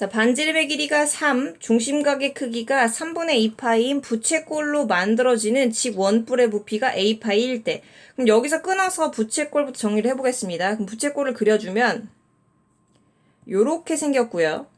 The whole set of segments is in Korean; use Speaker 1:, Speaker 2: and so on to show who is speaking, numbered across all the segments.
Speaker 1: 자, 반지름의 길이가 3, 중심각의 크기가 3분의 2파인 부채꼴로 만들어지는 집 원뿔의 부피가 a파이일 때. 그럼 여기서 끊어서 부채꼴부터 정리를 해보겠습니다. 그럼 부채꼴을 그려주면 요렇게 생겼고요.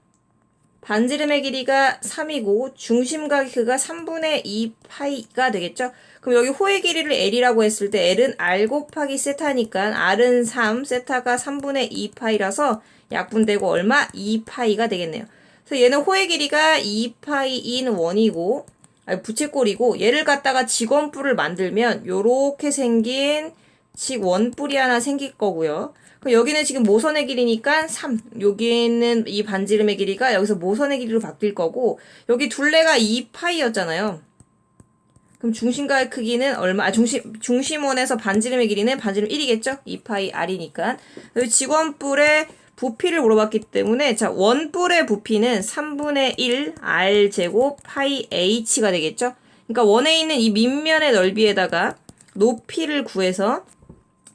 Speaker 1: 반지름의 길이가 3이고 중심각의 크기가 3분의 2 파이가 되겠죠? 그럼 여기 호의 길이를 L이라고 했을 때 L은 R 곱하기 세타니까 R은 3, 세타가 3분의 2 파이라서 약분되고 얼마? 2 파이가 되겠네요. 그래서 얘는 호의 길이가 2 파이인 원이고 아니 부채꼴이고 얘를 갖다가 직원뿔을 만들면 요렇게 생긴 직원뿔이 하나 생길 거고요. 그럼 여기는 지금 모선의 길이니까 3. 여기는 이 반지름의 길이가 여기서 모선의 길이로 바뀔 거고 여기 둘레가 2파이였잖아요. 그럼 중심과의 크기는 얼마? 아, 중심 중심원에서 반지름의 길이는 반지름 1이겠죠? 2파이 r이니까. 여기 직원뿔의 부피를 물어봤기 때문에 자 원뿔의 부피는 3분의 1 r 제곱 파이 h가 되겠죠? 그러니까 원에 있는 이 밑면의 넓이에다가 높이를 구해서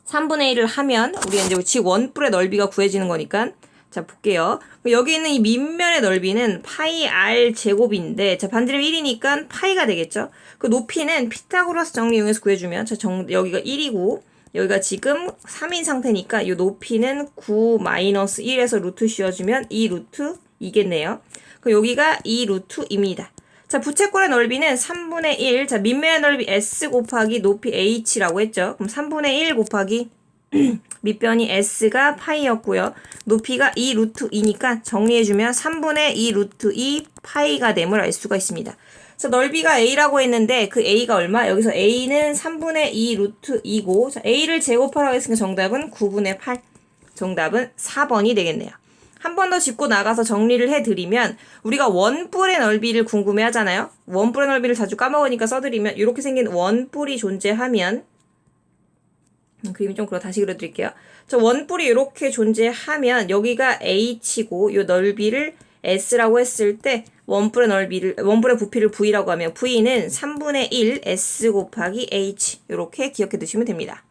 Speaker 1: 3분의 1을 하면 우리 이제 지 원뿔의 넓이가 구해지는 거니까 자 볼게요. 여기 있는 이 밑면의 넓이는 파이 r 제곱인데 자 반지름 1이니까 파이가 되겠죠. 그 높이는 피타고라스 정리 이용해서 구해주면 자 정, 여기가 1이고 여기가 지금 3인 상태니까 이 높이는 9 마이너스 1에서 루트 씌워주면 2 루트 이겠네요. 그 여기가 2 루트입니다. 자, 부채꼴의 넓이는 3분의 1. 자, 밑면의 넓이 S 곱하기 높이 H라고 했죠. 그럼 3분의 1 곱하기 밑변이 S가 파이였고요. 높이가 2 루트 2니까 정리해주면 3분의 2 루트 2 파이가 됨을 알 수가 있습니다. 자, 넓이가 A라고 했는데 그 A가 얼마? 여기서 A는 3분의 2 루트 2고 자, A를 제곱하라고 했으니까 정답은 9분의 8. 정답은 4번이 되겠네요. 한 번 더 짚고 나가서 정리를 해드리면 우리가 원뿔의 넓이를 궁금해 하잖아요. 원뿔의 넓이를 자주 까먹으니까 써드리면 이렇게 생긴 원뿔이 존재하면 음, 그림이 좀 그렇다 다시 그려드릴게요. 저 원뿔이 이렇게 존재하면 여기가 h고 이 넓이를 s라고 했을 때 원뿔의 넓이를 원뿔의 부피를 v라고 하면 v는 3분의 1 s 곱하기 h 이렇게 기억해 두시면 됩니다.